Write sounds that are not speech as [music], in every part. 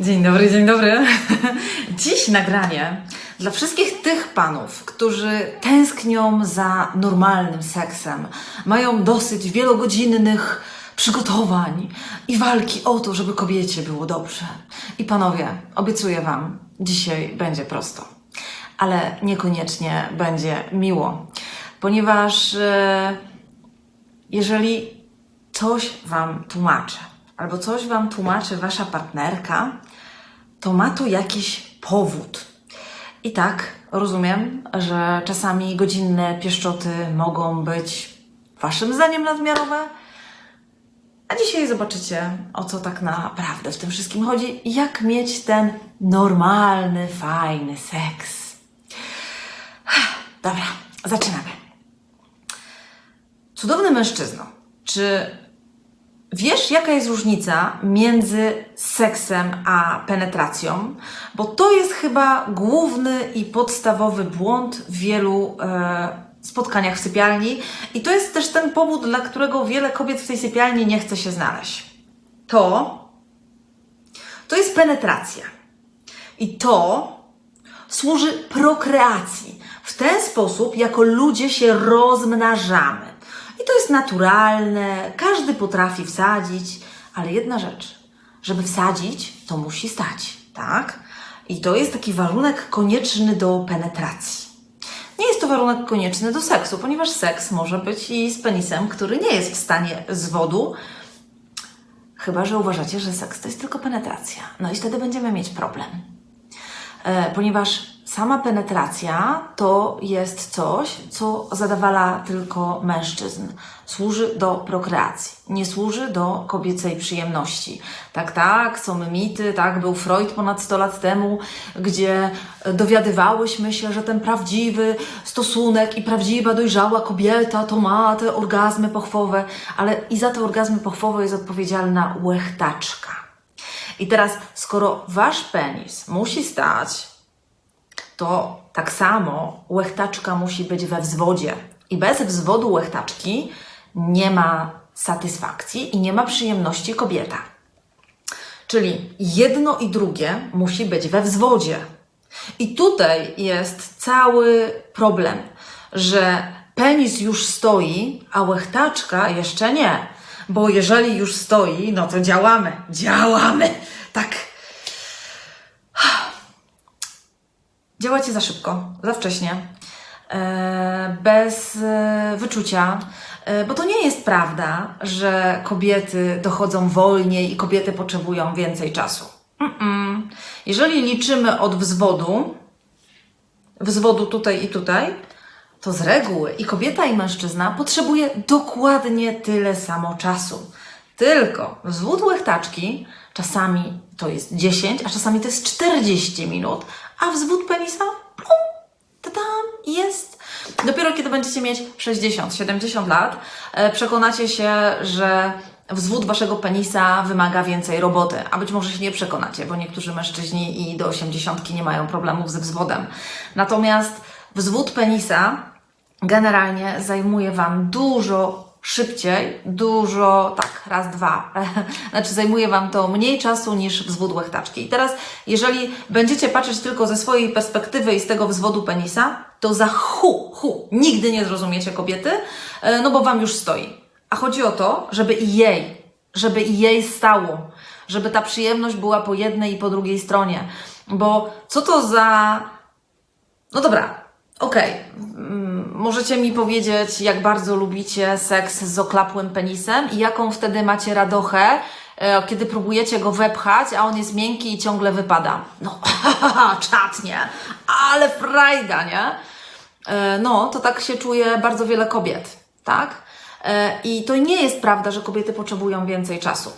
Dzień dobry, dzień dobry. [laughs] Dziś nagranie dla wszystkich tych panów, którzy tęsknią za normalnym seksem, mają dosyć wielogodzinnych przygotowań i walki o to, żeby kobiecie było dobrze. I panowie, obiecuję wam, dzisiaj będzie prosto, ale niekoniecznie będzie miło, ponieważ e, jeżeli coś wam tłumaczę, albo coś wam tłumaczy wasza partnerka, to ma to jakiś powód. I tak, rozumiem, że czasami godzinne pieszczoty mogą być waszym zdaniem nadmiarowe, a dzisiaj zobaczycie, o co tak naprawdę w tym wszystkim chodzi i jak mieć ten normalny, fajny seks. Dobra, zaczynamy. Cudowny mężczyzno, czy wiesz, jaka jest różnica między seksem a penetracją? Bo to jest chyba główny i podstawowy błąd w wielu e, spotkaniach w sypialni, i to jest też ten powód, dla którego wiele kobiet w tej sypialni nie chce się znaleźć. To, to jest penetracja. I to służy prokreacji. W ten sposób, jako ludzie się rozmnażamy. I to jest naturalne, każdy potrafi wsadzić, ale jedna rzecz, żeby wsadzić, to musi stać, tak? I to jest taki warunek konieczny do penetracji. Nie jest to warunek konieczny do seksu, ponieważ seks może być i z penisem, który nie jest w stanie zwodu, chyba że uważacie, że seks to jest tylko penetracja. No i wtedy będziemy mieć problem e, ponieważ sama penetracja to jest coś, co zadawala tylko mężczyzn. Służy do prokreacji, nie służy do kobiecej przyjemności. Tak, tak, są mity, tak, był Freud ponad 100 lat temu, gdzie dowiadywałyśmy się, że ten prawdziwy stosunek i prawdziwa dojrzała kobieta to ma te orgazmy pochwowe, ale i za te orgazmy pochwowe jest odpowiedzialna łechtaczka. I teraz, skoro wasz penis musi stać, to tak samo łechtaczka musi być we wzwodzie. I bez wzwodu łechtaczki nie ma satysfakcji i nie ma przyjemności kobieta. Czyli jedno i drugie musi być we wzwodzie. I tutaj jest cały problem, że penis już stoi, a łechtaczka jeszcze nie. Bo jeżeli już stoi, no to działamy. Działamy! Tak. Działacie za szybko, za wcześnie, e, bez e, wyczucia, e, bo to nie jest prawda, że kobiety dochodzą wolniej i kobiety potrzebują więcej czasu. Jeżeli liczymy od wzwodu, wzwodu tutaj i tutaj, to z reguły i kobieta i mężczyzna potrzebuje dokładnie tyle samo czasu. Tylko wzwód łechtaczki czasami to jest 10, a czasami to jest 40 minut, a wzwód penisa tadam, jest. Dopiero kiedy będziecie mieć 60-70 lat, e, przekonacie się, że wzwód waszego penisa wymaga więcej roboty, a być może się nie przekonacie, bo niektórzy mężczyźni i do 80 nie mają problemów ze wzwodem. Natomiast wzwód penisa generalnie zajmuje Wam dużo szybciej, dużo, tak, raz, dwa. [laughs] Znaczy zajmuje Wam to mniej czasu niż wzwód łechtaczki. I teraz, jeżeli będziecie patrzeć tylko ze swojej perspektywy i z tego wzwodu penisa, to za hu, hu, nigdy nie zrozumiecie kobiety, e, no bo Wam już stoi. A chodzi o to, żeby i jej, żeby i jej stało, żeby ta przyjemność była po jednej i po drugiej stronie. Bo co to za no dobra, okej. Mm, Możecie mi powiedzieć, jak bardzo lubicie seks z oklapłym penisem i jaką wtedy macie radochę, e, kiedy próbujecie go wepchać, a on jest miękki i ciągle wypada. No, [laughs] czatnie, ale frajda, nie? E, No, to tak się czuje bardzo wiele kobiet, tak? E, I to nie jest prawda, że kobiety potrzebują więcej czasu.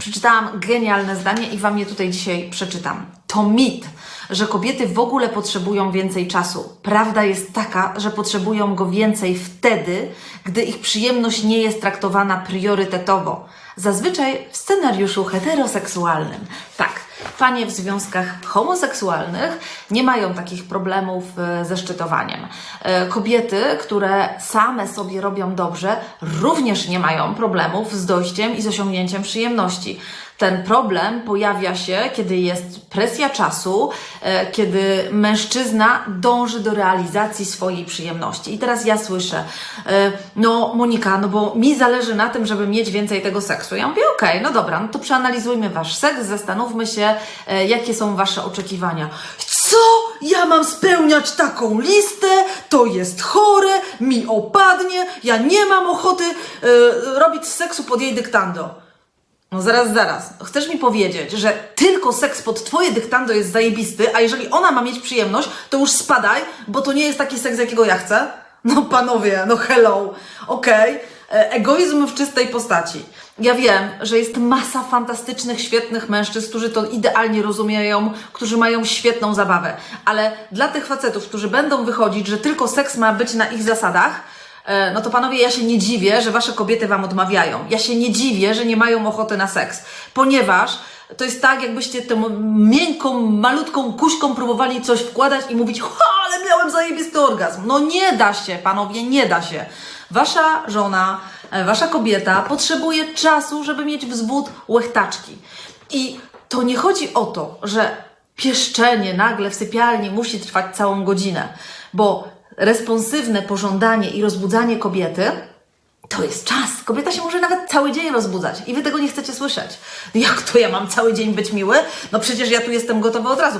Przeczytałam genialne zdanie i Wam je tutaj dzisiaj przeczytam. To mit, że kobiety w ogóle potrzebują więcej czasu. Prawda jest taka, że potrzebują go więcej wtedy, gdy ich przyjemność nie jest traktowana priorytetowo. Zazwyczaj w scenariuszu heteroseksualnym. Tak, panie w związkach homoseksualnych nie mają takich problemów e, ze szczytowaniem. E, Kobiety, które same sobie robią dobrze, również nie mają problemów z dojściem i z osiągnięciem przyjemności. Ten problem pojawia się, kiedy jest presja czasu, e, kiedy mężczyzna dąży do realizacji swojej przyjemności. I teraz ja słyszę, e, no Monika, no bo mi zależy na tym, żeby mieć więcej tego seksu. Ja mówię, okej, no dobra, no to przeanalizujmy wasz seks, zastanówmy się, e, jakie są wasze oczekiwania. Co? Ja mam spełniać taką listę? To jest chore, mi opadnie, ja nie mam ochoty e, robić seksu pod jej dyktando. No zaraz, zaraz. Chcesz mi powiedzieć, że tylko seks pod twoje dyktando jest zajebisty, a jeżeli ona ma mieć przyjemność, to już spadaj, bo to nie jest taki seks, jakiego ja chcę? No panowie, no hello, okej. E, Egoizm w czystej postaci. Ja wiem, że jest masa fantastycznych, świetnych mężczyzn, którzy to idealnie rozumieją, którzy mają świetną zabawę, ale dla tych facetów, którzy będą wychodzić, że tylko seks ma być na ich zasadach, no to panowie, ja się nie dziwię, że wasze kobiety wam odmawiają. Ja się nie dziwię, że nie mają ochoty na seks, ponieważ to jest tak, jakbyście tą miękką, malutką kuśką próbowali coś wkładać i mówić, ha, ale miałem zajebisty orgazm. No nie da się, panowie, nie da się. Wasza żona, e, wasza kobieta potrzebuje czasu, żeby mieć wzwód łechtaczki. I to nie chodzi o to, że pieszczenie nagle w sypialni musi trwać całą godzinę, bo responsywne pożądanie i rozbudzanie kobiety to jest czas. Kobieta się może nawet cały dzień rozbudzać i wy tego nie chcecie słyszeć. Jak to ja mam cały dzień być miły? No przecież ja tu jestem gotowy od razu.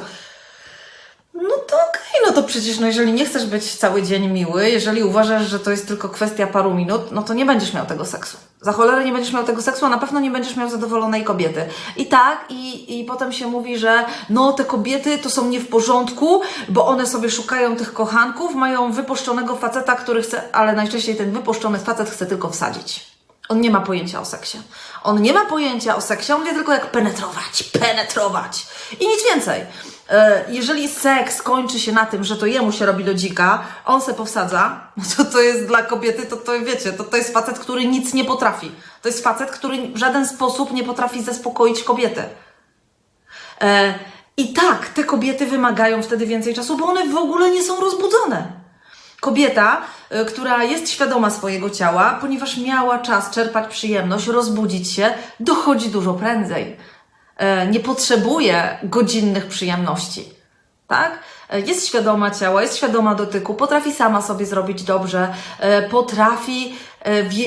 No to okej, no to przecież, no jeżeli nie chcesz być cały dzień miły, jeżeli uważasz, że to jest tylko kwestia paru minut, no to nie będziesz miał tego seksu. Za cholerę nie będziesz miał tego seksu, a na pewno nie będziesz miał zadowolonej kobiety. I tak, i, i potem się mówi, że no te kobiety to są nie w porządku, bo one sobie szukają tych kochanków, mają wypuszczonego faceta, który chce, ale najczęściej ten wypuszczony facet chce tylko wsadzić. On nie ma pojęcia o seksie. On nie ma pojęcia o seksie, on wie tylko jak penetrować, penetrować i nic więcej. E, Jeżeli seks kończy się na tym, że to jemu się robi do dzika, on se powsadza, no to to jest dla kobiety, to to wiecie, to to jest facet, który nic nie potrafi. To jest facet, który w żaden sposób nie potrafi zaspokoić kobiety. E, I tak, te kobiety wymagają wtedy więcej czasu, bo one w ogóle nie są rozbudzone. Kobieta, y, która jest świadoma swojego ciała, ponieważ miała czas czerpać przyjemność, rozbudzić się, dochodzi dużo prędzej. E, Nie potrzebuje godzinnych przyjemności. Tak? E, Jest świadoma ciała, jest świadoma dotyku, potrafi sama sobie zrobić dobrze, e, potrafi wie,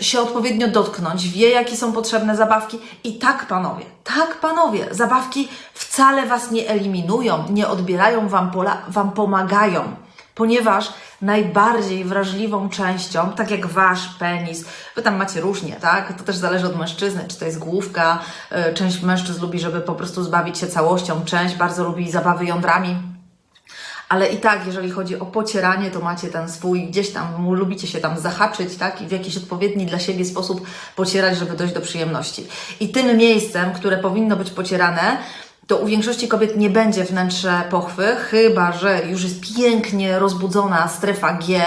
się odpowiednio dotknąć, wie, jakie są potrzebne zabawki. I tak, panowie, tak, panowie, zabawki wcale was nie eliminują, nie odbierają wam pola, wam pomagają ponieważ najbardziej wrażliwą częścią, tak jak wasz penis, wy tam macie różnie, tak? To też zależy od mężczyzny, czy to jest główka. y, Część mężczyzn lubi, żeby po prostu zbawić się całością, część bardzo lubi zabawy jądrami. Ale i tak, jeżeli chodzi o pocieranie, to macie ten swój, gdzieś tam lubicie się tam zahaczyć, tak? I w jakiś odpowiedni dla siebie sposób pocierać, żeby dojść do przyjemności. I tym miejscem, które powinno być pocierane, to u większości kobiet nie będzie wnętrze pochwy, chyba że już jest pięknie rozbudzona strefa G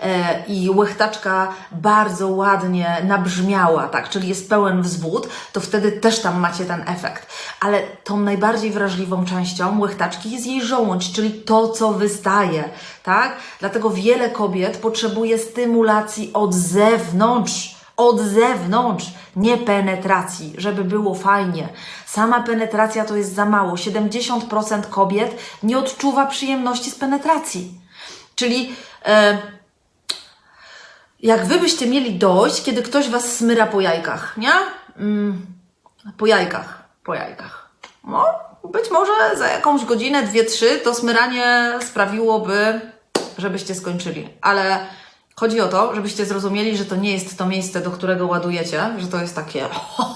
e, i łechtaczka bardzo ładnie nabrzmiała, tak, czyli jest pełen wzwód, to wtedy też tam macie ten efekt. Ale tą najbardziej wrażliwą częścią łechtaczki jest jej żołądź, czyli to, co wystaje, tak? Dlatego wiele kobiet potrzebuje stymulacji od zewnątrz od zewnątrz, nie penetracji, żeby było fajnie. Sama penetracja to jest za mało. 70% kobiet nie odczuwa przyjemności z penetracji. Czyli e, jak wy byście mieli dojść, kiedy ktoś was smyra po jajkach, nie? Mm, po jajkach, po jajkach. No, być może za jakąś godzinę, dwie, trzy to smyranie sprawiłoby, żebyście skończyli. Ale chodzi o to, żebyście zrozumieli, że to nie jest to miejsce, do którego ładujecie, że to jest takie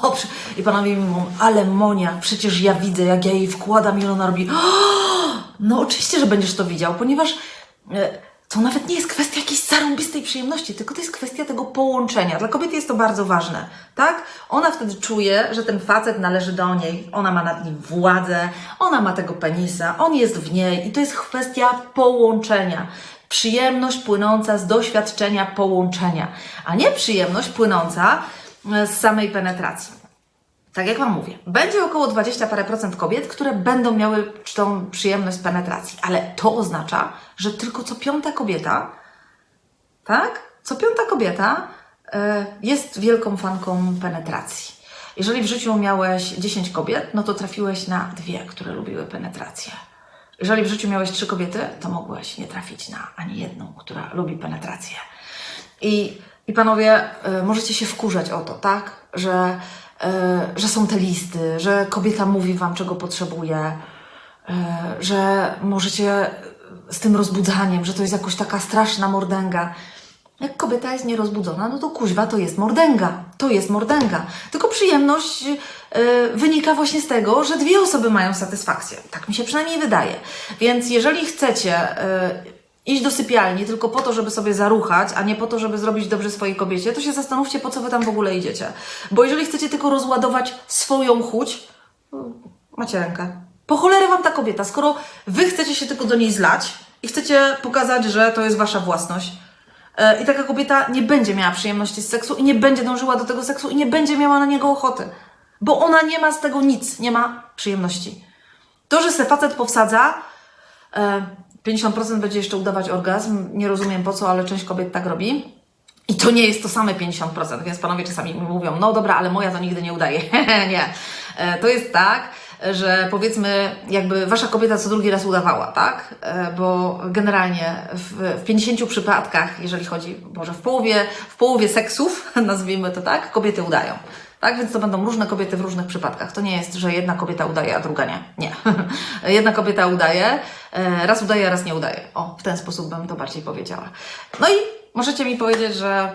[laughs] i panowie mi mówią, ale Monia, przecież ja widzę, jak ja jej wkładam i ona robi [gasps] no oczywiście, że będziesz to widział, ponieważ e, to nawet nie jest kwestia jakiejś zarąbistej przyjemności, tylko to jest kwestia tego połączenia. Dla kobiety jest to bardzo ważne, tak? Ona wtedy czuje, że ten facet należy do niej, ona ma nad nim władzę, ona ma tego penisa, on jest w niej i to jest kwestia połączenia. Przyjemność płynąca z doświadczenia połączenia, a nie przyjemność płynąca e, z samej penetracji. Tak jak Wam mówię, będzie około 20 parę procent kobiet, które będą miały tą przyjemność penetracji, ale to oznacza, że tylko co piąta kobieta, tak? Co piąta kobieta e, jest wielką fanką penetracji. Jeżeli w życiu miałeś 10 kobiet, no to trafiłeś na dwie, które lubiły penetrację. Jeżeli w życiu miałeś trzy kobiety, to mogłeś nie trafić na ani jedną, która lubi penetrację. I, i panowie, y, możecie się wkurzać o to, tak? Że, y, że są te listy, że kobieta mówi wam, czego potrzebuje, y, że możecie z tym rozbudzaniem, że to jest jakoś taka straszna mordęga. Jak kobieta jest nierozbudzona, no to kuźwa to jest mordęga. To jest mordęga. Tylko przyjemność y, wynika właśnie z tego, że dwie osoby mają satysfakcję. Tak mi się przynajmniej wydaje. Więc jeżeli chcecie y, iść do sypialni tylko po to, żeby sobie zaruchać, a nie po to, żeby zrobić dobrze swojej kobiecie, to się zastanówcie, po co wy tam w ogóle idziecie. Bo jeżeli chcecie tylko rozładować swoją chuć, to macie rękę. Po cholerę wam ta kobieta, skoro wy chcecie się tylko do niej zlać i chcecie pokazać, że to jest wasza własność. E, I taka kobieta nie będzie miała przyjemności z seksu i nie będzie dążyła do tego seksu i nie będzie miała na niego ochoty. Bo ona nie ma z tego nic, nie ma przyjemności. To, że se facet powsadza, e, 50% będzie jeszcze udawać orgazm. Nie rozumiem po co, ale część kobiet tak robi. I to nie jest to same 50%, więc panowie czasami mi mówią, no dobra, ale moja to nigdy nie udaje. [laughs] nie. E, To jest tak, że powiedzmy, jakby wasza kobieta co drugi raz udawała, tak? E, Bo generalnie w, w 50 przypadkach, jeżeli chodzi, może w połowie, w połowie seksów, [laughs] nazwijmy to tak, kobiety udają. Tak, więc to będą różne kobiety w różnych przypadkach. To nie jest, że jedna kobieta udaje, a druga nie. Nie. [laughs] jedna kobieta udaje, e, raz udaje, raz nie udaje. O, w ten sposób bym to bardziej powiedziała. No i możecie mi powiedzieć, że,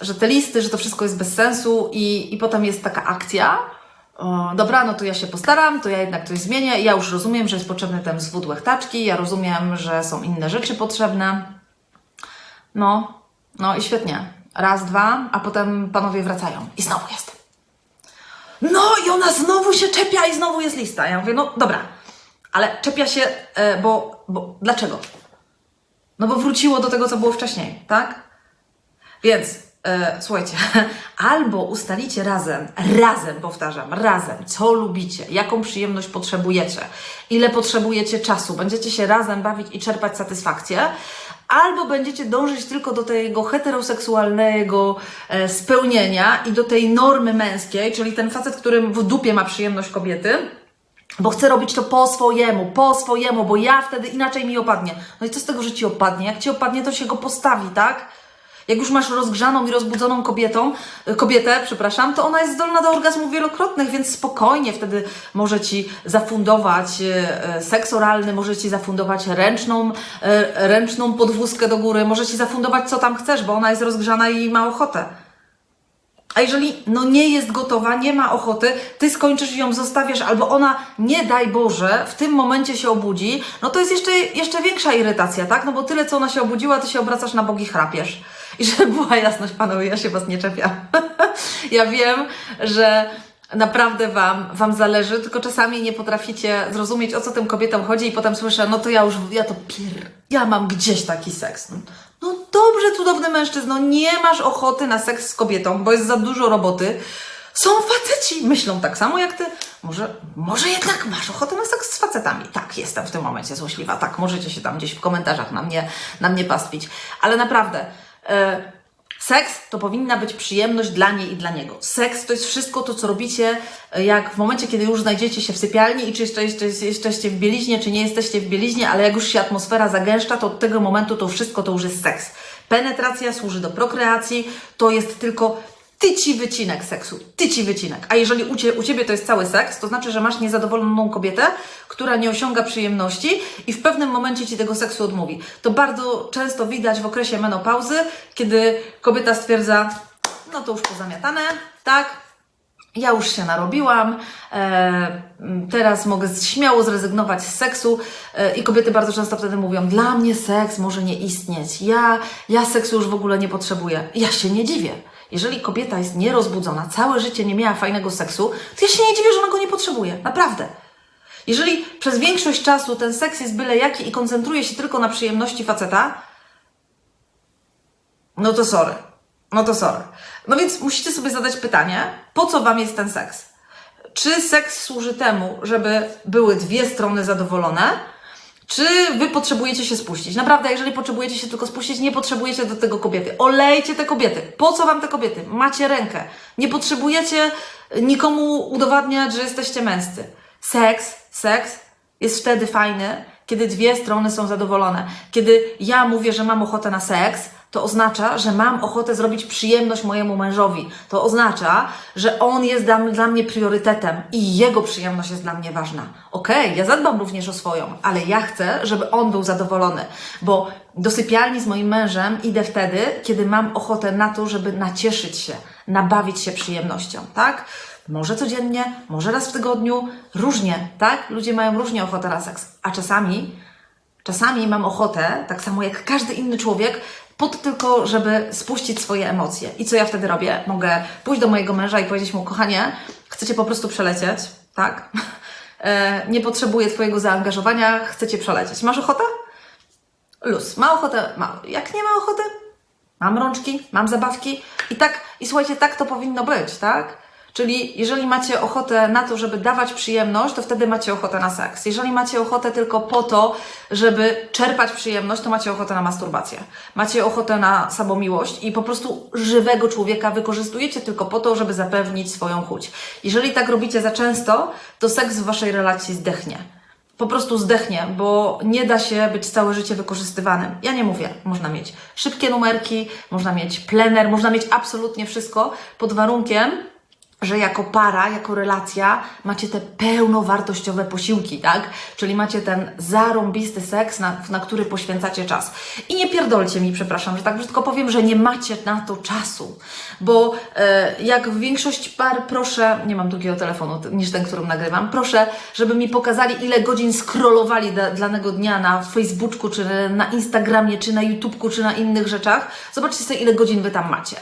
że te listy, że to wszystko jest bez sensu i, i potem jest taka akcja. Dobra, no to ja się postaram, to ja jednak coś zmienię. Ja już rozumiem, że jest potrzebny ten zwód łechtaczki, ja rozumiem, że są inne rzeczy potrzebne. No, no i świetnie. Raz, dwa, a potem panowie wracają i znowu jest. No i ona znowu się czepia i znowu jest lista. Ja mówię, no dobra, ale czepia się, e, bo, bo dlaczego? No bo wróciło do tego, co było wcześniej, tak? Więc e, słuchajcie, [laughs] albo ustalicie razem, razem powtarzam, razem, co lubicie, jaką przyjemność potrzebujecie, ile potrzebujecie czasu, będziecie się razem bawić i czerpać satysfakcję, albo będziecie dążyć tylko do tego heteroseksualnego e, spełnienia i do tej normy męskiej, czyli ten facet, którym w dupie ma przyjemność kobiety, bo chcę robić to po swojemu, po swojemu, bo ja wtedy inaczej mi opadnie. No i co z tego, że ci opadnie? Jak ci opadnie, to się go postawi, tak? Jak już masz rozgrzaną i rozbudzoną kobietą, y, kobietę, przepraszam, to ona jest zdolna do orgazmów wielokrotnych, więc spokojnie wtedy może ci zafundować y, y, seks oralny, może ci zafundować ręczną, ręczną podwózkę do góry, może ci zafundować co tam chcesz, bo ona jest rozgrzana i ma ochotę. A jeżeli no nie jest gotowa, nie ma ochoty, ty skończysz i ją zostawiasz, albo ona, nie daj Boże, w tym momencie się obudzi, no to jest jeszcze, jeszcze większa irytacja, tak? No bo tyle, co ona się obudziła, ty się obracasz na bogi chrapiesz. I żeby była jasność, panowie, ja się was nie czepiam. [laughs] ja wiem, że naprawdę wam, wam zależy, tylko czasami nie potraficie zrozumieć, o co tym kobietom chodzi i potem słyszę, no to ja już, ja to pier... ja mam gdzieś taki seks. No dobrze, cudowny mężczyzno, nie masz ochoty na seks z kobietą, bo jest za dużo roboty. Są faceci, myślą tak samo jak ty. Może, może jednak masz ochotę na seks z facetami. Tak, jestem w tym momencie złośliwa. Tak, możecie się tam gdzieś w komentarzach na mnie, na mnie pastwić. Ale naprawdę, e, seks to powinna być przyjemność dla niej i dla niego. Seks to jest wszystko to, co robicie, e, jak w momencie, kiedy już znajdziecie się w sypialni i czy jeszcze, jeszcze jesteście w bieliźnie, czy nie jesteście w bieliźnie, ale jak już się atmosfera zagęszcza, to od tego momentu to wszystko to już jest seks. Penetracja służy do prokreacji, to jest tylko tyci wycinek seksu, tyci wycinek. A jeżeli u, cie, u Ciebie to jest cały seks, to znaczy, że masz niezadowoloną kobietę, która nie osiąga przyjemności i w pewnym momencie Ci tego seksu odmówi. To bardzo często widać w okresie menopauzy, kiedy kobieta stwierdza, no to już pozamiatane, tak, ja już się narobiłam, e, teraz mogę śmiało zrezygnować z seksu e, i kobiety bardzo często wtedy mówią, dla mnie seks może nie istnieć, ja, ja seksu już w ogóle nie potrzebuję. Ja się nie dziwię. Jeżeli kobieta jest nierozbudzona, całe życie nie miała fajnego seksu, to ja się nie dziwię, że ona go nie potrzebuje. Naprawdę. Jeżeli przez większość czasu ten seks jest byle jaki i koncentruje się tylko na przyjemności faceta, no to sorry. No to sorry. No więc musicie sobie zadać pytanie, po co Wam jest ten seks? Czy seks służy temu, żeby były dwie strony zadowolone? Czy Wy potrzebujecie się spuścić? Naprawdę, jeżeli potrzebujecie się tylko spuścić, nie potrzebujecie do tego kobiety. Olejcie te kobiety. Po co Wam te kobiety? Macie rękę. Nie potrzebujecie nikomu udowadniać, że jesteście męscy. Seks, seks jest wtedy fajny, kiedy dwie strony są zadowolone. Kiedy ja mówię, że mam ochotę na seks, to oznacza, że mam ochotę zrobić przyjemność mojemu mężowi. To oznacza, że on jest dla, mnie priorytetem i jego przyjemność jest dla mnie ważna. Okej, ja zadbam również o swoją, ale ja chcę, żeby on był zadowolony, bo do sypialni z moim mężem idę wtedy, kiedy mam ochotę na to, żeby nacieszyć się, nabawić się przyjemnością, tak? Może codziennie, może raz w tygodniu, różnie, tak? Ludzie mają różnie ochotę na seks, a czasami Czasami mam ochotę, tak samo jak każdy inny człowiek, po to tylko, żeby spuścić swoje emocje. I co ja wtedy robię? Mogę pójść do mojego męża i powiedzieć mu, kochanie, chcecie po prostu przelecieć, tak? [laughs] E, nie potrzebuję Twojego zaangażowania, chcecie przelecieć. Masz ochotę? Luz. Ma ochotę? Ma. Jak nie ma ochoty? Mam rączki, mam zabawki i tak, i słuchajcie, tak to powinno być, tak? Czyli jeżeli macie ochotę na to, żeby dawać przyjemność, to wtedy macie ochotę na seks. Jeżeli macie ochotę tylko po to, żeby czerpać przyjemność, to macie ochotę na masturbację. Macie ochotę na samomiłość i po prostu żywego człowieka wykorzystujecie tylko po to, żeby zapewnić swoją chuć. Jeżeli tak robicie za często, to seks w waszej relacji zdechnie po prostu zdechnie, bo nie da się być całe życie wykorzystywanym. Ja nie mówię, można mieć szybkie numerki, można mieć plener, można mieć absolutnie wszystko pod warunkiem, że jako para, jako relacja macie te pełnowartościowe posiłki, tak? Czyli macie ten zarąbisty seks, na, na który poświęcacie czas. I nie pierdolcie mi, przepraszam, że tak brzydko powiem, że nie macie na to czasu, bo e, jak większość par, proszę, nie mam drugiego telefonu niż ten, którym nagrywam, proszę, żeby mi pokazali, ile godzin scrollowali da, danego dnia na Facebooku, czy na Instagramie, czy na YouTubeku, czy na innych rzeczach. Zobaczcie sobie, ile godzin Wy tam macie.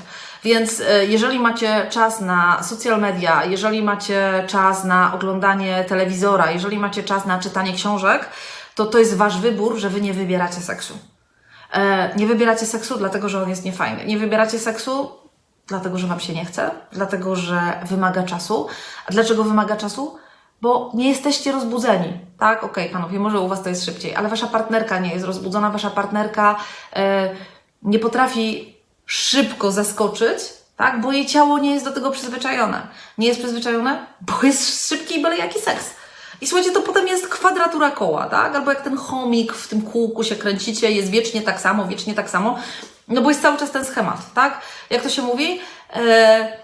Więc e, jeżeli macie czas na social media, jeżeli macie czas na oglądanie telewizora, jeżeli macie czas na czytanie książek, to to jest Wasz wybór, że Wy nie wybieracie seksu. E, nie wybieracie seksu, dlatego że on jest niefajny. Nie wybieracie seksu, dlatego że Wam się nie chce, dlatego że wymaga czasu. A dlaczego wymaga czasu? Bo nie jesteście rozbudzeni, tak? Okej, panowie, może u Was to jest szybciej, ale Wasza partnerka nie jest rozbudzona, Wasza partnerka e, nie potrafi szybko zaskoczyć, tak? Bo jej ciało nie jest do tego przyzwyczajone. Nie jest przyzwyczajone, bo jest szybki i byle jaki seks. I słuchajcie, to potem jest kwadratura koła, tak? Albo jak ten chomik w tym kółku się kręcicie, jest wiecznie tak samo, wiecznie tak samo, no bo jest cały czas ten schemat, tak? Jak to się mówi? E,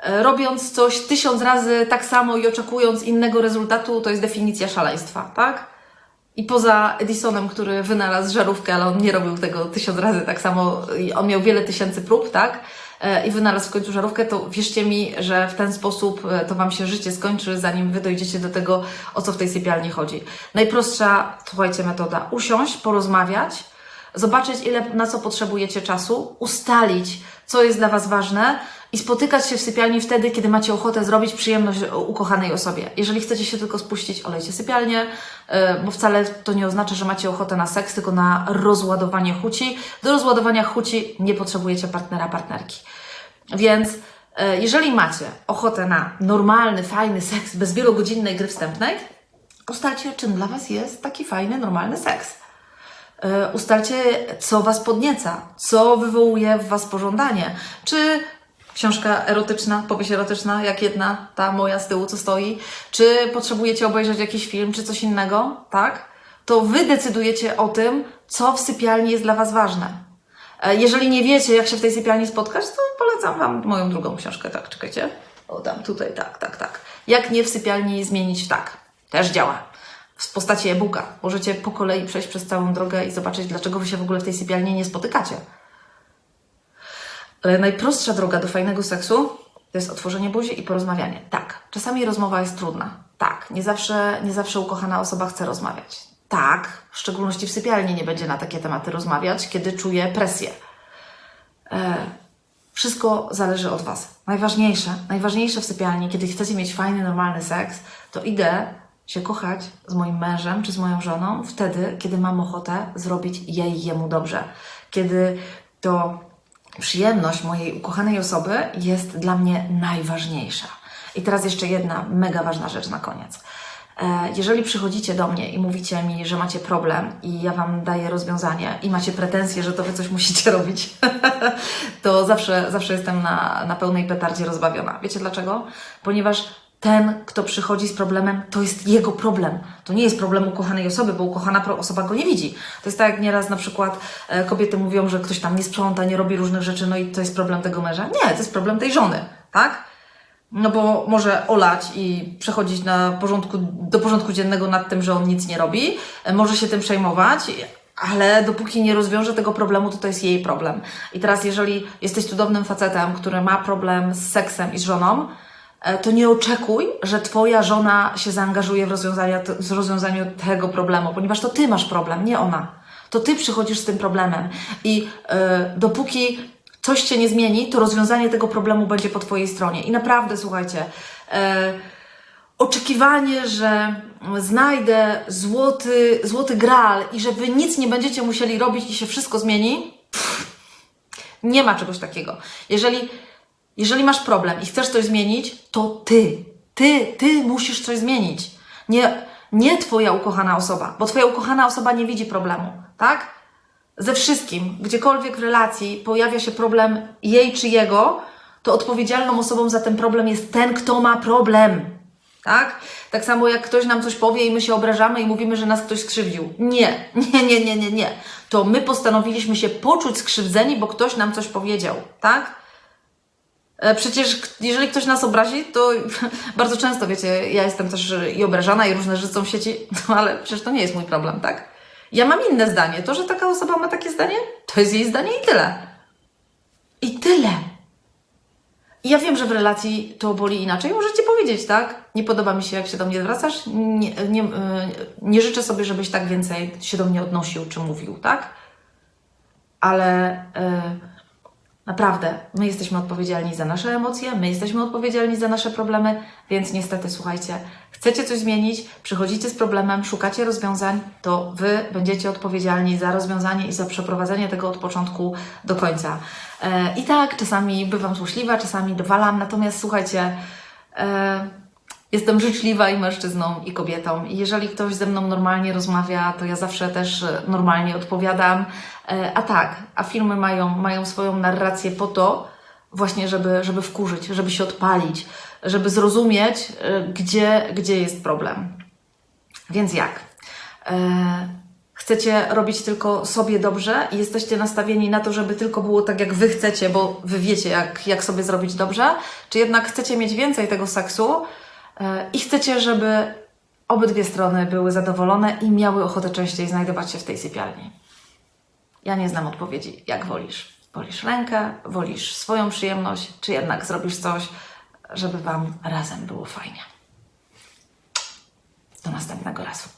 e, robiąc coś tysiąc razy tak samo i oczekując innego rezultatu, to jest definicja szaleństwa, tak? I poza Edisonem, który wynalazł żarówkę, ale on nie robił tego tysiąc razy tak samo, on miał wiele tysięcy prób, tak? E, I wynalazł w końcu żarówkę, to wierzcie mi, że w ten sposób e, to Wam się życie skończy, zanim Wy dojdziecie do tego, o co w tej sypialni chodzi. Najprostsza, słuchajcie, metoda. Usiąść, porozmawiać, zobaczyć, ile, na co potrzebujecie czasu, ustalić, co jest dla Was ważne i spotykać się w sypialni wtedy, kiedy macie ochotę zrobić przyjemność ukochanej osobie. Jeżeli chcecie się tylko spuścić, olejcie sypialnię, yy, bo wcale to nie oznacza, że macie ochotę na seks, tylko na rozładowanie chuci. Do rozładowania chuci nie potrzebujecie partnera, partnerki. Więc yy, jeżeli macie ochotę na normalny, fajny seks bez wielogodzinnej gry wstępnej, ustalcie, czym dla Was jest taki fajny, normalny seks. E, ustalcie, co Was podnieca, co wywołuje w Was pożądanie. Czy książka erotyczna, powieść erotyczna, jak jedna, ta moja z tyłu, co stoi, czy potrzebujecie obejrzeć jakiś film, czy coś innego, tak? To Wy decydujecie o tym, co w sypialni jest dla Was ważne. E, Jeżeli nie wiecie, jak się w tej sypialni spotkać, to polecam Wam moją drugą książkę, tak, czekajcie. O, tam, tutaj, tak, tak, tak. Jak nie w sypialni zmienić tak. Też działa w postaci e-booka. Możecie po kolei przejść przez całą drogę i zobaczyć, dlaczego wy się w ogóle w tej sypialni nie spotykacie. Ale najprostsza droga do fajnego seksu to jest otworzenie buzi i porozmawianie. Tak, czasami rozmowa jest trudna. Tak, nie zawsze, nie zawsze ukochana osoba chce rozmawiać. Tak, w szczególności w sypialni nie będzie na takie tematy rozmawiać, kiedy czuje presję. E, wszystko zależy od Was. Najważniejsze, najważniejsze w sypialni, kiedy chcecie mieć fajny, normalny seks, to idę się kochać z moim mężem czy z moją żoną wtedy, kiedy mam ochotę zrobić jej jemu dobrze. Kiedy to przyjemność mojej ukochanej osoby jest dla mnie najważniejsza. I teraz jeszcze jedna mega ważna rzecz na koniec. E, Jeżeli przychodzicie do mnie i mówicie mi, że macie problem i ja Wam daję rozwiązanie i macie pretensje, że to Wy coś musicie [laughs] robić, to zawsze, zawsze jestem na, na pełnej petardzie rozbawiona. Wiecie dlaczego? Ponieważ ten, kto przychodzi z problemem, to jest jego problem. To nie jest problem ukochanej osoby, bo ukochana osoba go nie widzi. To jest tak, jak nieraz na przykład e, kobiety mówią, że ktoś tam nie sprząta, nie robi różnych rzeczy, no i to jest problem tego męża. Nie, to jest problem tej żony, tak? No bo może olać i przechodzić na porządku, do porządku dziennego nad tym, że on nic nie robi, e, może się tym przejmować, ale dopóki nie rozwiąże tego problemu, to to jest jej problem. I teraz, jeżeli jesteś cudownym facetem, który ma problem z seksem i z żoną, to nie oczekuj, że Twoja żona się zaangażuje w rozwiązanie, w rozwiązaniu tego problemu, ponieważ to Ty masz problem, nie ona. To Ty przychodzisz z tym problemem. I e, dopóki coś się nie zmieni, to rozwiązanie tego problemu będzie po Twojej stronie. I naprawdę, słuchajcie, e, oczekiwanie, że znajdę złoty, złoty gral i że Wy nic nie będziecie musieli robić i się wszystko zmieni, pff, nie ma czegoś takiego. Jeżeli, jeżeli masz problem i chcesz coś zmienić, to Ty, Ty, Ty musisz coś zmienić. Nie, nie Twoja ukochana osoba, bo Twoja ukochana osoba nie widzi problemu, tak? ze wszystkim, gdziekolwiek w relacji pojawia się problem jej czy jego, to odpowiedzialną osobą za ten problem jest ten, kto ma problem. Tak? Tak samo jak ktoś nam coś powie i my się obrażamy i mówimy, że nas ktoś skrzywdził. Nie, [laughs] nie, nie, nie, nie, nie. To my postanowiliśmy się poczuć skrzywdzeni, bo ktoś nam coś powiedział. Tak? E, Przecież jeżeli ktoś nas obrazi, to [laughs] bardzo często, wiecie, ja jestem też i obrażana i różne rzeczy są w sieci, [laughs] no ale przecież to nie jest mój problem, tak? Ja mam inne zdanie. To, że taka osoba ma takie zdanie, to jest jej zdanie i tyle. I tyle. I ja wiem, że w relacji to boli inaczej. Możecie powiedzieć, tak? Nie podoba mi się, jak się do mnie zwracasz. Nie, nie, yy, nie życzę sobie, żebyś tak więcej się do mnie odnosił czy mówił, tak? Ale yy, naprawdę, my jesteśmy odpowiedzialni za nasze emocje, my jesteśmy odpowiedzialni za nasze problemy, więc niestety, słuchajcie, chcecie coś zmienić, przychodzicie z problemem, szukacie rozwiązań, to Wy będziecie odpowiedzialni za rozwiązanie i za przeprowadzenie tego od początku do końca. E, I tak, czasami bywam złośliwa, czasami dowalam, natomiast słuchajcie, e, Jestem życzliwa i mężczyzną, i kobietą. I jeżeli ktoś ze mną normalnie rozmawia, to ja zawsze też e, normalnie odpowiadam. E, A tak, a filmy mają, mają swoją narrację po to, właśnie, żeby, żeby wkurzyć, żeby się odpalić, żeby zrozumieć, e, gdzie, gdzie jest problem. Więc jak? Chcecie robić tylko sobie dobrze i jesteście nastawieni na to, żeby tylko było tak, jak wy chcecie, bo wy wiecie, jak, jak sobie zrobić dobrze? Czy jednak chcecie mieć więcej tego seksu i chcecie, żeby obydwie strony były zadowolone i miały ochotę częściej znajdować się w tej sypialni? Ja nie znam odpowiedzi. Jak wolisz? Wolisz rękę, wolisz swoją przyjemność, czy jednak zrobisz coś, żeby Wam razem było fajnie? Do następnego razu.